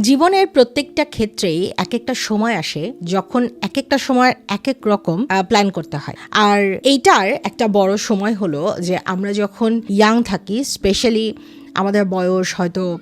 জীবনের প্রত্যেকটা ক্ষেত্রেই এক একটা সময় আসে যখন এক একটা সময় এক এক রকম প্ল্যান করতে হয়। আর এইটার একটা বড় সময় হলো যে আমরা যখন ইয়াং থাকি স্পেশালি আমাদের বয়স হয়তো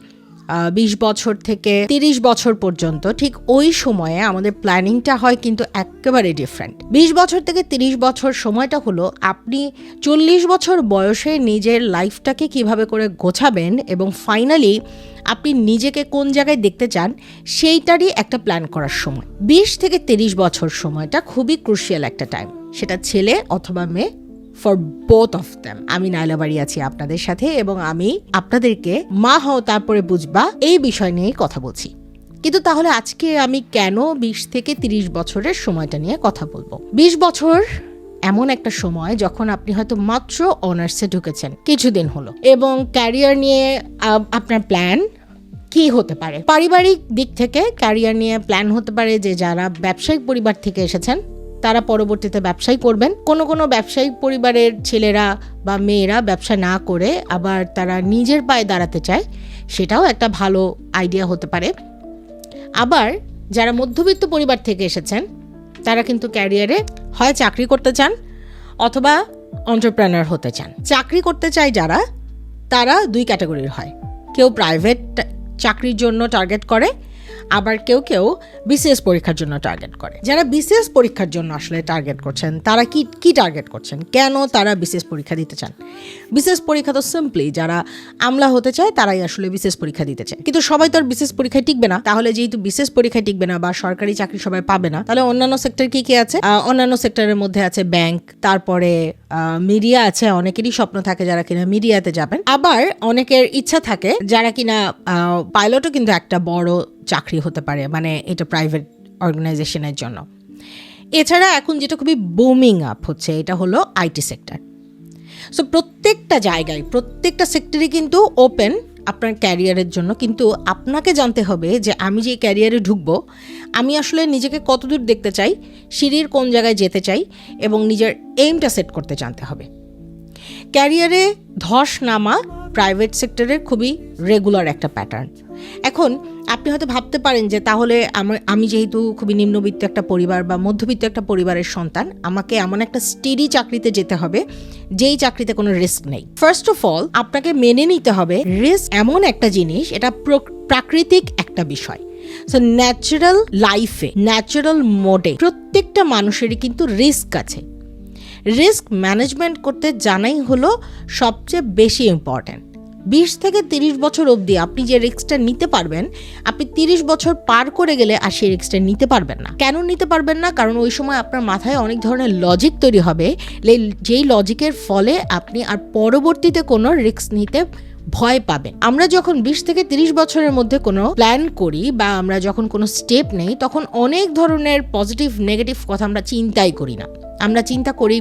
বিশ বছর থেকে তিরিশ বছর পর্যন্ত ঠিক ওই সময়ে আমাদের প্ল্যানিংটা হয় কিন্তু একেবারে ডিফারেন্ট বিশ বছর থেকে তিরিশ বছর সময়টা হলো আপনি চল্লিশ বছর বয়সে নিজের লাইফটাকে কীভাবে করে গোছাবেন এবং ফাইনালি আপনি নিজেকে কোন জায়গায় দেখতে চান সেইটারই একটা প্ল্যান করার সময়। বিশ থেকে তিরিশ বছর সময়টা খুবই ক্রুশিয়াল একটা টাইম সেটা ছেলে অথবা মেয়ে ফর বোথ অফ দ্যাম আমি নাইলা বাড়ি আছি আপনাদের সাথে এবং আমি আপনাদেরকে মা হও তারপরে বুঝবা এই বিষয় নিয়েই কথা বলছি। কিন্তু তাহলে আজকে আমি কেন বিশ থেকে তিরিশ বছরের সময়টা নিয়ে কথা বলব? বিশ বছর এমন একটা সময় যখন আপনি হয়তো মাত্র অনার্সে ঢুকেছেন, কিছুদিন হলো, এবং ক্যারিয়ার নিয়ে আপনার প্ল্যান কি হতে পারে? পারিবারিক দিক থেকে ক্যারিয়ার নিয়ে প্ল্যান হতে পারে যে যারা ব্যবসায়িক পরিবার থেকে এসেছেন তারা পরবর্তীতে ব্যবসায় করবেন। কোনো কোনো ব্যবসায়িক পরিবারের ছেলেরা বা মেয়েরা ব্যবসা না করে আবার তারা নিজের পায়ে দাঁড়াতে চায়, সেটাও একটা ভালো আইডিয়া হতে পারে। আবার যারা মধ্যবিত্ত পরিবার থেকে এসেছেন, তারা কিন্তু ক্যারিয়ারে হয় চাকরি করতে চান অথবা অন্টারপ্রেনার হতে চান। চাকরি করতে চায় যারা, তারা দুই ক্যাটাগরির হয়। কেউ প্রাইভেট চাকরির জন্য টার্গেট করে আবার কেউ কেউ বিসিএস পরীক্ষার জন্য টার্গেট করে। যারা বিসিএস পরীক্ষার জন্য আসলে টার্গেট করছেন, তারা কি কি টার্গেট করছেন? কেন তারা বিসিএস পরীক্ষা দিতে চান? বিসিএস পরীক্ষা তো সিম্পলি যারা আমলা হতে চায়, তারাই আসলে বিসিএস পরীক্ষা দিতে চায়। কিন্তু সবাই তো আর বিসিএস পরীক্ষায় টিকবে না। তাহলে যেহেতু বিসিএস পরীক্ষায় টিকবে না বা সরকারি চাকরি সবাই পাবে না, তাহলে অন্যান্য সেক্টর কি কি আছে? অন্যান্য সেক্টরের মধ্যে আছে ব্যাংক তারপরে মিডিয়া আছে, অনেকেরই স্বপ্ন থাকে যারা কিনা মিডিয়াতে যাবেন। আবার অনেকের ইচ্ছা থাকে যারা কিনা পাইলটও কিন্তু একটা বড় চাকরি হতে পারে মানে এটা প্রাইভেট অর্গানাইজেশনের জন্য। এছাড়া এখন যেটা খুবই বুমিং আপ হচ্ছে, এটা হলো আইটি সেক্টর সো প্রত্যেকটা জায়গায়, প্রত্যেকটা সেক্টরে কিন্তু ওপেন আপনার ক্যারিয়ারের জন্য। কিন্তু আপনাকে জানতে হবে যে আমি যে ক্যারিয়ারে ঢুকবো, আমি আসলে নিজেকে কতদূর দেখতে চাই, সিঁড়ির কোন জায়গায় যেতে চাই এবং নিজের এইমটা সেট করতে জানতে হবে। ক্যারিয়ারে ধস নামা প্রাইভেট সেক্টরের খুবই রেগুলার একটা প্যাটার্ন এখন আপনি হয়তো ভাবতে পারেন যে তাহলে আমি যেহেতু খুবই নিম্নবিত্ত একটা পরিবার বা মধ্যবিত্ত একটা পরিবারের সন্তান, আমাকে এমন একটা স্টেডি চাকরিতে যেতে হবে, যেই চাকরিতে কোনো রিস্ক নেই। ফার্স্ট অফ অল আপনাকে মেনে নিতে হবে রিস্ক এমন একটা জিনিস, এটা প্র- প্রাকৃতিক একটা বিষয়। সো ন্যাচারাল লাইফে ন্যাচারাল মোডে প্রত্যেকটা মানুষেরই কিন্তু রিস্ক আছে। রিস্ক ম্যানেজমেন্ট করতে জানাই হলো সবচেয়ে বেশি ইম্পর্ট্যান্ট বিশ থেকে তিরিশ বছর অবধি আপনি যে রিস্কটা নিতে পারবেন, আপনি তিরিশ বছর পার করে গেলে আর সেই রিস্কটা নিতে পারবেন না। কেন নিতে পারবেন না? কারণ ওই সময় আপনার মাথায় অনেক ধরনের লজিক তৈরি হবে। যেই লজিকের ফলে আপনি আর পরবর্তীতে কোনো রিস্ক নিতে ভয় পাবেন। আমরা যখন বিশ থেকে তিরিশ বছরের মধ্যে কোনো প্ল্যান করি বা আমরা যখন কোনো স্টেপ নেই, তখন অনেক ধরনের পজিটিভ নেগেটিভ কথা আমরা চিন্তাই করি না। আমরা চিন্তা করি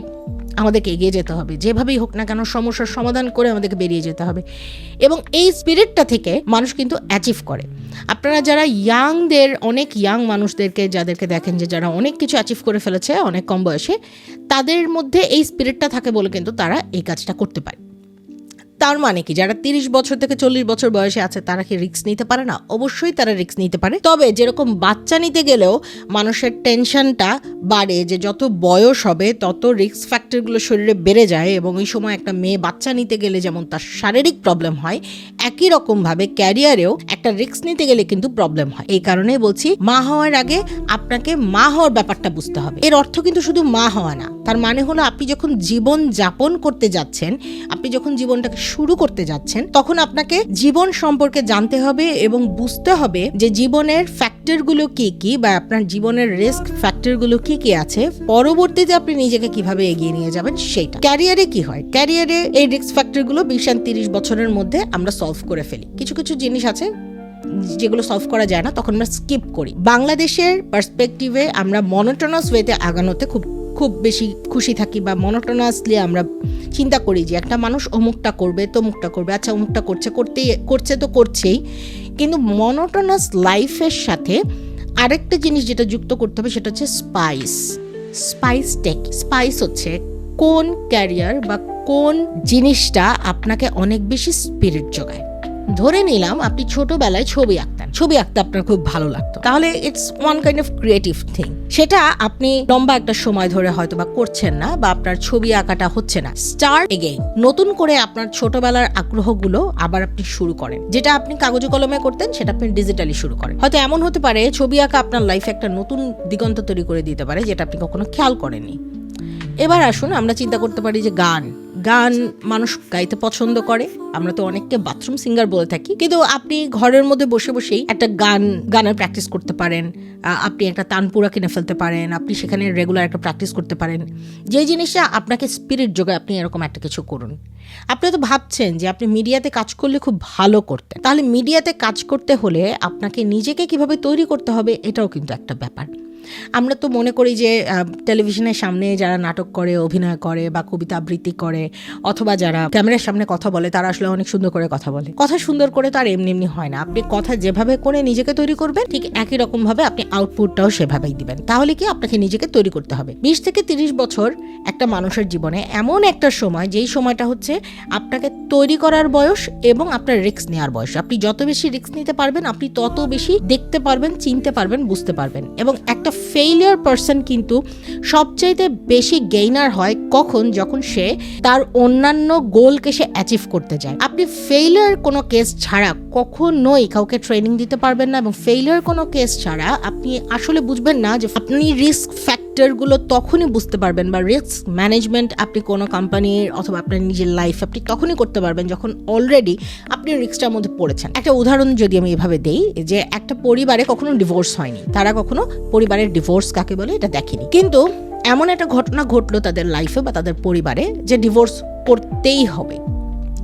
আমাদেরকে এগিয়ে যেতে হবে। যেভাবেই হোক না কেন সমস্যার সমাধান করে আমাদেরকে বেরিয়ে যেতে হবে। এবং এই স্পিরিটটা থেকে মানুষ কিন্তু অ্যাচিভ করে। আপনারা যারা ইয়াংদের অনেক ইয়াং মানুষদেরকে যাদেরকে দেখেন যে যারা অনেক কিছু অ্যাচিভ করে ফেলেছে, অনেক কম বয়সে, তাদের মধ্যে এই স্পিরিটটা থাকে বলে কিন্তু তারা এই কাজটা করতে পারে। তার মানে কি? যারা তিরিশ বছর থেকে চল্লিশ বছর বয়সে আছে, তারা কি রিস্ক নিতে পারে না? অবশ্যই তারা রিস্ক নিতে পারে। তবে যেরকম বাচ্চা নিতে গেলেও মানুষের টেনশনটা বাড়ে যে যত বয়স হবে, তত রিস্ক ফ্যাক্টরগুলো শরীরে বেড়ে যায় এবং ওই সময় একটা মেয়ে বাচ্চা নিতে গেলে যেমন তার শারীরিক প্রবলেম হয়, একই রকমভাবে ক্যারিয়ারেও একটা রিস্ক নিতে গেলে কিন্তু প্রবলেম হয়। এই কারণেই বলছি, মা হওয়ার আগে আপনাকে মা হওয়ার ব্যাপারটা বুঝতে হবে। এর অর্থ কিন্তু শুধু মা হওয়া না, তার মানে হলো আপনি যখন জীবন যাপন করতে যাচ্ছেন, আপনি যখন জীবনটাকে শুরু করতে যাচ্ছেন, তখন আপনাকে জীবন সম্পর্কে জানতে হবে এবং বুঝতে হবে যে জীবনের ফ্যাক্টরগুলো কি কি বা আপনার জীবনের রিস্ক ফ্যাক্টরগুলো কি কি আছে। পরবর্তীতে আপনি নিজেকে কীভাবে এগিয়ে নিয়ে যাবেন সেটা ক্যারিয়ারে কি হয়? ক্যারিয়ারে এই রিস্ক ফ্যাক্টরগুলো বিশ তিরিশ বছরের মধ্যে আমরা সলভ করে ফেলি। কিছু কিছু জিনিস আছে যেগুলো সলভ করা যায় না, তখন আমরা স্কিপ করি। বাংলাদেশের পার্সপেক্টিভে আমরা মনোটনাস ওয়েতে আগানোতে খুব খুব বেশি খুশি থাকি বা মনোটনাসলি আমরা চিন্তা করি যে একটা মানুষ অমুকটা করবে, তমুকটা করবে আচ্ছা অমুকটা করছে, করতেই, করছে তো করছেই। কিন্তু মনোটনাস লাইফের সাথে আরেকটা জিনিস যেটা যুক্ত করতে হবে সেটা হচ্ছে স্পাইস স্পাইস টেক স্পাইস হচ্ছে কোন ক্যারিয়ার বা কোন জিনিসটা আপনাকে অনেক বেশি স্পিরিট যোগায় ধরে নিলাম আপনি ছোটবেলায় ছবি আঁকতেন। ছবি আঁকতে আপনার খুব ভালো লাগতো। তাহলে it's one kind of creative thing সেটা আপনি লম্বা একটা সময় ধরে হয়তো বা করছেন না বা আপনার ছবি আঁকাটা হচ্ছে না। স্টার্ট এগেইন নতুন করে আপনার ছোটবেলার আগ্রহগুলো আবার আপনি শুরু করেন। যেটা আপনি কাগজে কলমে করতেন সেটা আপনি ডিজিটালি শুরু করেন। হয়তো এমন হতে পারে ছবি আঁকা আপনার লাইফে একটা নতুন দিগন্ত তৈরি করে দিতে পারে যেটা আপনি কখনো খেয়াল করেননি। এবার আসুন আমরা চিন্তা করতে পারি যে গান। গান মানুষ গাইতে পছন্দ করে। আমরা তো অনেককে বাথরুম সিঙ্গার বলে থাকি। কিন্তু আপনি ঘরের মধ্যে বসে বসেই একটা গান, গানের প্র্যাকটিস করতে পারেন। আপনি একটা তানপুরা কিনে ফেলতে পারেন। আপনি সেখানে রেগুলার একটা প্র্যাকটিস করতে পারেন। যে জিনিসটা আপনাকে স্পিরিট যোগায়, আপনি এরকম একটা কিছু করুন। আপনি তো ভাবছেন যে আপনি মিডিয়াতে কাজ করলে খুব ভালো করতেন। তাহলে মিডিয়াতে কাজ করতে হলে আপনাকে নিজেকে কীভাবে তৈরি করতে হবে, এটাও কিন্তু একটা ব্যাপার। আমরা তো মনে করি যে টেলিভিশনের সামনে যারা নাটক করে, অভিনয় করে বা কবিতা আবৃত্তি করে অথবা যারা ক্যামেরার সামনে কথা বলে, তারা আসলে অনেক সুন্দর করে কথা বলে। কথা সুন্দর করে তো আর এমনি এমনি হয় না। আপনি কথা যেভাবে করে নিজেকে তৈরি করবেন, ঠিক একই রকম ভাবে আপনি আউটপুটটাও সেভাবেই দিবেন। তাহলে কি আপনাকে নিজেকে তৈরি করতে হবে? বিশ থেকে তিরিশ বছর একটা মানুষের জীবনে এমন একটা সময়, যেই সময়টা হচ্ছে আপনাকে তৈরি করার বয়স এবং আপনার রিস্ক নেওয়ার বয়স। আপনি যত বেশি রিস্ক নিতে পারবেন, আপনি তত বেশি দেখতে পারবেন, চিনতে পারবেন, বুঝতে পারবেন এবং একটা ফেইলিয়ার পার্সন কিন্তু সবচাইতে বেশি গেইনার হয় কখন? যখন সে তার অন্যান্য গোলকে সে অ্যাচিভ করতে যায়। আপনি ফেইলিয়ার কোনো কেস ছাড়া কখনোই কাউকে ট্রেনিং দিতে পারবেন না এবং ফেইলিয়ার কোনো কেস ছাড়া আপনি আসলে বুঝবেন না যে আপনি রিস্ক ফ্যাক্টরগুলো তখনই বুঝতে পারবেন বা রিস্ক ম্যানেজমেন্ট আপনি কোনো কোম্পানির অথবা আপনার নিজের লাইফ আপনি তখনই করতে পারবেন যখন অলরেডি আপনি রিস্কটার মধ্যে পড়েছেন। একটা উদাহরণ যদি আমি এভাবে দেই যে একটা পরিবারে কখনো ডিভোর্স হয়নি, তারা কখনো পরিবারের ডিভোর্স কাকে বলে এটা দেখেনি। কিন্তু এমন একটা ঘটনা ঘটলো তাদের লাইফে বা তাদের পরিবারে যে ডিভোর্স করতেই হবে।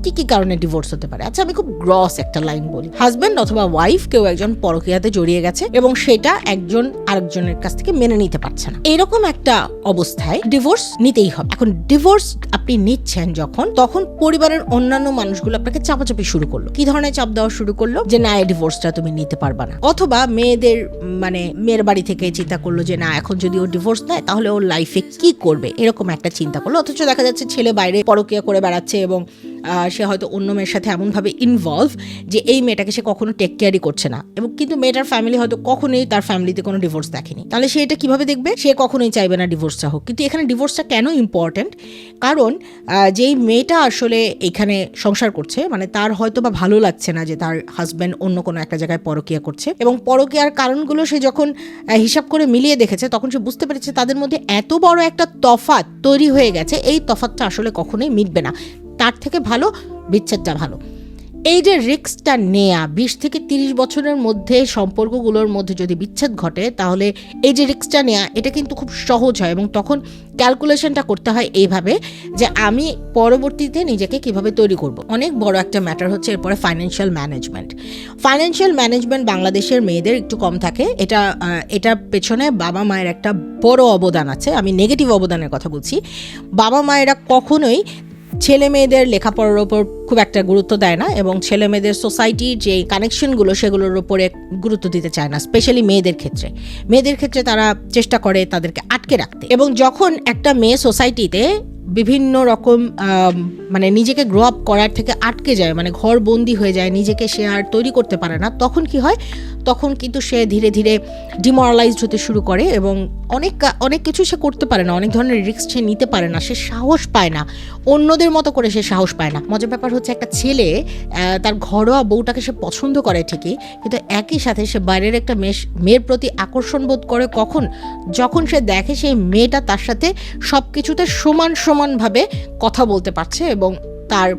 কি কি কারণে ডিভোর্স হতে পারে? আচ্ছা আমি খুব গ্রস একটা লাইন বলি। হাজব্যান্ড অথবা ওয়াইফ কেউ একজন পরকীয়াতে জড়িয়ে গেছে এবং সেটা একজন আরেকজনের কাছ থেকে মেনে নিতে পারছে না। এরকম একটা অবস্থায় ডিভোর্স নিতেই হবে। এখন ডিভোর্স আপনি নিচ্ছেন যখন, তখন পরিবারের অন্যান্য মানুষগুলো আপনাকে চাপাচাপি শুরু করল। কি ধরনের চাপ দেওয়া শুরু করল? যে, না, এই ডিভোর্সটা তুমি নিতে পারবা না। অথবা মেয়েদের মানে মেয়ের বাড়ি থেকে চিন্তা করল যে, না, এখন যদি ও ডিভোর্স নেয়, তাহলে ওর লাইফে কি করবে? এরকম একটা চিন্তা করল। অথচ দেখা যাচ্ছে ছেলে বাইরে পরকিয়া করে বেড়াচ্ছে এবং সে হয়তো অন্য মেয়ের সাথে এমনভাবে ইনভলভ যে এই মেয়েটাকে সে কখনো টেক কেয়ারই করছে না। এবং কিন্তু মেয়েটার ফ্যামিলি হয়তো কখনোই তার ফ্যামিলিতে কোনো ডিভোর্স দেখেনি। তাহলে সে এটা কীভাবে দেখবে? সে কখনোই চাইবে না ডিভোর্সটা হোক। কিন্তু এখানে ডিভোর্সটা কেন ইম্পর্ট্যান্ট কারণ যেই মেয়েটা আসলে এখানে সংসার করছে মানে তার হয়তো বা ভালো লাগছে না যে তার হাজব্যান্ড অন্য কোনো একটা জায়গায় পরকীয়া করছে। এবং পরকীয়ার কারণগুলো সে যখন হিসাব করে মিলিয়ে দেখেছে, তখন সে বুঝতে পেরেছে তাদের মধ্যে এত বড় একটা তফাৎ তৈরি হয়ে গেছে। এই তফাৎটা আসলে কখনোই মিটবে না। তার থেকে ভালো, বিচ্ছেদটা ভালো। এই যে রিক্সটা নেয়া, বিশ থেকে তিরিশ বছরের মধ্যে সম্পর্কগুলোর মধ্যে যদি বিচ্ছেদ ঘটে, তাহলে এই যে রিস্কটা নেয়া, এটা কিন্তু খুব সহজ হয় এবং তখন ক্যালকুলেশনটা করতে হয় এইভাবে যে আমি পরবর্তীতে নিজেকে কীভাবে তৈরি করব। অনেক বড় একটা ম্যাটার হচ্ছে এরপরে ফাইন্যান্সিয়াল ম্যানেজমেন্ট ফাইন্যান্সিয়াল ম্যানেজমেন্ট বাংলাদেশের মেয়েদের একটু কম থাকে। এটা এটার পেছনে বাবা মায়ের একটা বড় অবদান আছে। আমি নেগেটিভ অবদানের কথা বলছি। বাবা মায়েরা কখনোই ছেলে মেয়েদের লেখাপড়ার ওপর খুব একটা গুরুত্ব দেয় না এবং ছেলে মেয়েদের সোসাইটির যে কানেকশনগুলো সেগুলোর উপরে গুরুত্ব দিতে চায় না, স্পেশালি মেয়েদের ক্ষেত্রে। মেয়েদের ক্ষেত্রে তারা চেষ্টা করে তাদেরকে আটকে রাখতে এবং যখন একটা মেয়ে সোসাইটিতে বিভিন্ন রকম মানে নিজেকে গ্রো আপ করার থেকে আটকে যায় মানে ঘর বন্দি হয়ে যায়, নিজেকে সে আর তৈরি করতে পারে না, তখন কি হয়? তখন কিন্তু সে ধীরে ধীরে ডিমোরালাইজড হতে শুরু করে এবং অনেক অনেক কিছু সে করতে পারে না, অনেক ধরনের রিস্ক সে নিতে পারে না, সে সাহস পায় না, অন্যদের মতো করে সে সাহস পায় না। মজার ব্যাপার হচ্ছে একটা ছেলে তার ঘরোয়া বউটাকে সে পছন্দ করে ঠিকই, কিন্তু একই সাথে সে বাইরের একটা মেয়ে মেয়ের প্রতি আকর্ষণ বোধ করে কখন? যখন সে দেখে সেই মেয়েটা তার সাথে সব কিছুতে সমান সমানভাবে কথা বলতে পারছে এবং তার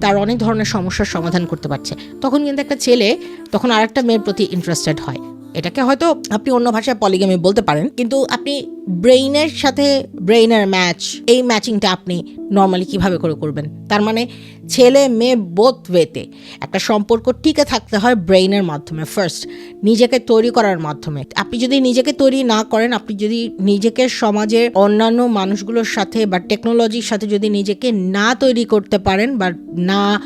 তার অনেক ধরনের সমস্যার সমাধান করতে পারছে। তখন কিন্তু একটা ছেলে, তখন আর একটা মেয়ের প্রতি ইন্টারেস্টেড হয়। এটাকে হয়তো আপনি অন্য ভাষায় পলিগামি বলতে পারেন, কিন্তু আপনি ব্রেইনের সাথে ব্রেইনের ম্যাচ, এই ম্যাচিংটা আপনি নর্মালি কীভাবে করে করবেন? তার মানে ছেলে মেয়ে বোথ ওয়েতে একটা সম্পর্ক টিকে থাকতে হয় ব্রেইনের মাধ্যমে ফার্স্ট নিজেকে তৈরি করার মাধ্যমে। আপনি যদি নিজেকে তৈরি না করেন, আপনি যদি নিজেকে সমাজের অন্যান্য মানুষগুলোর সাথে বা টেকনোলজির সাথে যদি নিজেকে না তৈরি করতে পারেন বা না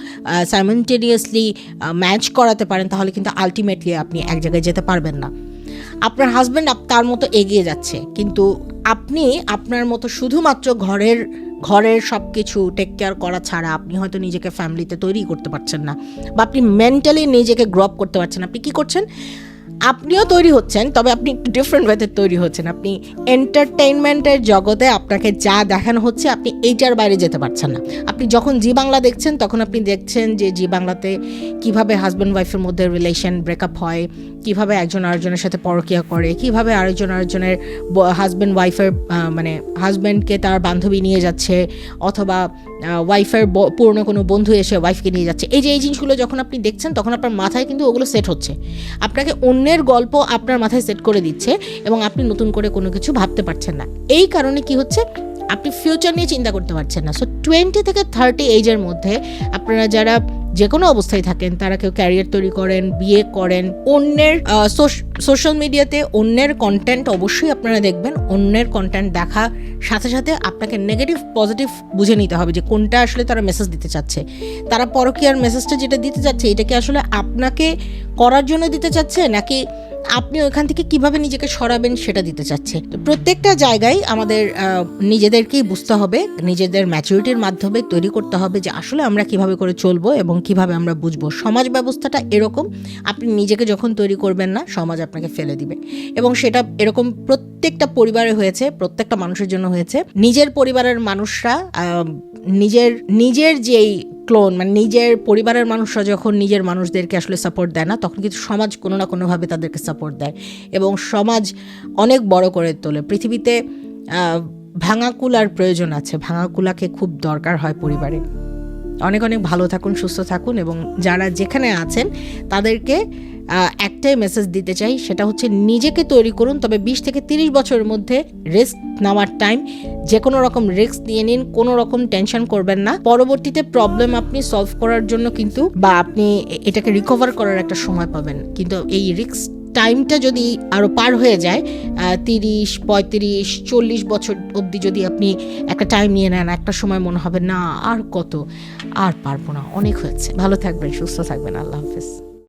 সাইমেন্টেনিয়াসলি ম্যাচ করাতে পারেন, তাহলে কিন্তু আলটিমেটলি আপনি এক জায়গায় যেতে পারবেন না। আপনার হাজব্যান্ড তার মতো এগিয়ে যাচ্ছে। কিন্তু আপনি আপনার মতো শুধুমাত্র ঘরের ঘরের সব কিছু টেক কেয়ার করা ছাড়া আপনি হয়তো নিজেকে ফ্যামিলিতে তৈরি করতে পারছেন না বা আপনি মেন্টালি নিজেকে গ্রপ করতে পারছেন আপনি কি করছেন? আপনিও তৈরি হচ্ছেন, তবে আপনি একটু ডিফারেন্ট ওয়েতে তৈরি হচ্ছেন। আপনি এন্টারটেইনমেন্টের জগতে আপনাকে যা দেখানো হচ্ছে, আপনি এইটার বাইরে যেতে পারছেন না। আপনি যখন জি বাংলা দেখছেন, তখন আপনি দেখছেন যে জি বাংলাতে কীভাবে হাজব্যান্ড ওয়াইফের মধ্যে রিলেশন ব্রেকআপ হয় কীভাবে একজন আরেকজনের সাথে পরকিয়া করে, কীভাবে আরেকজন আরেকজনের হাজব্যান্ড ওয়াইফের মানে হাজব্যান্ডকে তার বান্ধবী নিয়ে যাচ্ছে, অথবা ওয়াইফের পুরনো কোনো বন্ধু এসে ওয়াইফকে নিয়ে যাচ্ছে। এই যে এই জিনিসগুলো যখন আপনি দেখছেন, তখন আপনার মাথায় কিন্তু ওগুলো সেট হচ্ছে। আপনাকে অন্যের গল্প আপনার মাথায় সেট করে দিচ্ছে এবং আপনি নতুন করে কোনো কিছু ভাবতে পারছেন না। এই কারণে কি হচ্ছে? আপনি ফিউচার নিয়ে চিন্তা করতে পারছেন না। সো টোয়েন্টি থেকে থার্টি এইজের মধ্যে আপনারা যারা যে কোনো অবস্থায় থাকেন তারা কেউ ক্যারিয়ার তৈরি করেন বিয়ে করেন অন্যের সোশ্যাল মিডিয়াতে অন্যের কন্টেন্ট অবশ্যই আপনারা দেখবেন, অন্যের কন্টেন্ট দেখা, সাথে সাথে আপনাকে নেগেটিভ পজিটিভ বুঝে নিতে হবে যে কোনটা আসলে তারা মেসেজ দিতে চাচ্ছে। তারা পরকীয়ার মেসেজটা যেটা দিতে চাচ্ছে, এটাকে আসলে আপনাকে করার জন্য দিতে চাচ্ছে, নাকি আপনি ওখান থেকে কীভাবে নিজেকে সরাবেন সেটা দিতে চাচ্ছে? তো প্রত্যেকটা জায়গায় আমাদের নিজেদেরকেই বুঝতে হবে, নিজেদের ম্যাচুরিটির মাধ্যমে তৈরি করতে হবে যে আসলে আমরা কীভাবে করে চলবো এবং কীভাবে আমরা বুঝব। সমাজ ব্যবস্থাটা এরকম, আপনি নিজেকে যখন তৈরি করবেন না, সমাজ আপনাকে ফেলে দিবে। এবং সেটা এরকম প্রত্যেকটা পরিবারে হয়েছে, প্রত্যেকটা মানুষের জন্য হয়েছে। নিজের পরিবারের মানুষরা নিজের নিজের যেই ক্লোন মানে নিজের পরিবারের মানুষরা যখন নিজের মানুষদেরকে আসলে সাপোর্ট দেয় না, তখন কিন্তু সমাজ কোনো না কোনোভাবে তাদেরকে সাপোর্ট দেয়। এবং সমাজ অনেক বড় করে তোলে। পৃথিবীতে ভাঙাকুলার প্রয়োজন আছে। ভাঙাকুলাকে খুব দরকার হয় পরিবারে। অনেক অনেক ভালো থাকুন, সুস্থ থাকুন এবং যারা যেখানে আছেন, তাদেরকে একটাই মেসেজ দিতে চাই, সেটা হচ্ছে নিজেকে তৈরি করুন, তবে বিশ থেকে তিরিশ বছরের মধ্যে রিস্ক নেওয়ার টাইম যে কোনো রকম রিস্ক নিয়ে নিন, কোনো রকম টেনশন করবেন না। পরবর্তীতে প্রবলেম আপনি সলভ করার জন্য কিন্তু, বা আপনি এটাকে রিকভার করার একটা সময় পাবেন। কিন্তু এই রিস্ক টাইমটা যদি আরও পার হয়ে যায় তিরিশ, পঁয়ত্রিশ, চল্লিশ বছর অবধি যদি আপনি একটা টাইম নিয়ে নেন, একটা সময় মনে হবে, না, আর কত? আর পারব না। অনেক হয়েছে। ভালো থাকবেন, সুস্থ থাকবেন। আল্লাহ হাফিজ।